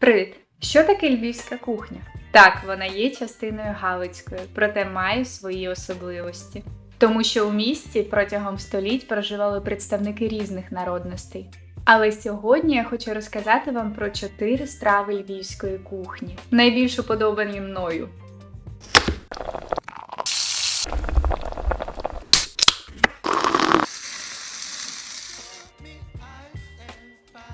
Привіт! Що таке львівська кухня? Так, вона є частиною Галицької, проте має свої особливості. Тому що у місті протягом століть проживали представники різних народностей. Але сьогодні я хочу розказати вам про чотири страви львівської кухні, найбільш уподобані мною.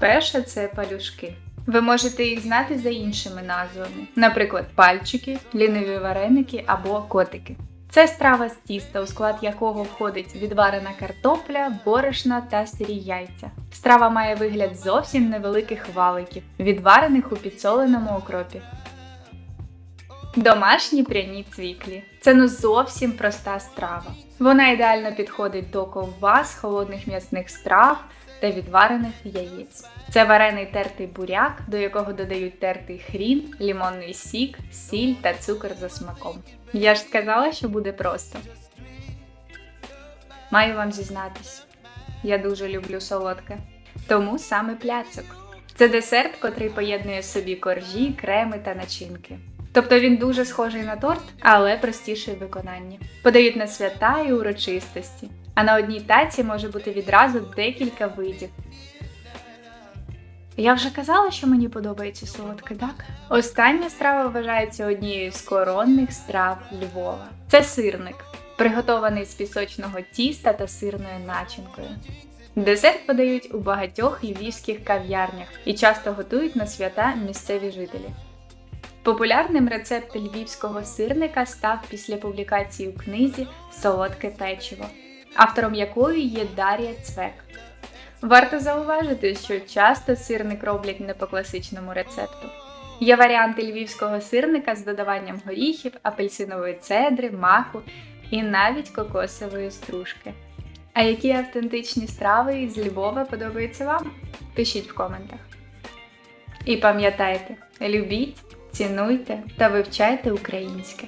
Перше це палюшки. Ви можете їх знати за іншими назвами, наприклад, пальчики, ліниві вареники або котики. Це страва з тіста, у склад якого входить відварена картопля, борошна та сирі яйця. Страва має вигляд зовсім невеликих валиків, відварених у підсоленому окропі. Домашні пряні цвіклі. Це ну зовсім проста страва. Вона ідеально підходить до ковбас, холодних м'ясних страв та відварених яєць. Це варений тертий буряк, до якого додають тертий хрін, лімонний сік, сіль та цукор за смаком. Я ж сказала, що буде просто. Маю вам зізнатись, я дуже люблю солодке. Тому саме пляцок. Це десерт, котрий поєднує собі коржі, креми та начинки. Тобто він дуже схожий на торт, але простіший в виконанні. Подають на свята і урочистості. А на одній таці може бути відразу декілька видів. Я вже казала, що мені подобається солодке, так? Остання страва вважається однією з коронних страв Львова. Це сирник, приготований з пісочного тіста та сирною начинкою. Десерт подають у багатьох львівських кав'ярнях і часто готують на свята місцеві жителі. Популярним рецепт львівського сирника став після публікації у книзі Солодке печиво, автором якої є Дар'я Цвек. Варто зауважити, що часто сирник роблять не по класичному рецепту. Є варіанти львівського сирника з додаванням горіхів, апельсинової цедри, маку і навіть кокосової стружки. А які автентичні страви із Львова подобаються вам? Пишіть в коментах. І пам'ятайте, любіть, цінуйте та вивчайте українське.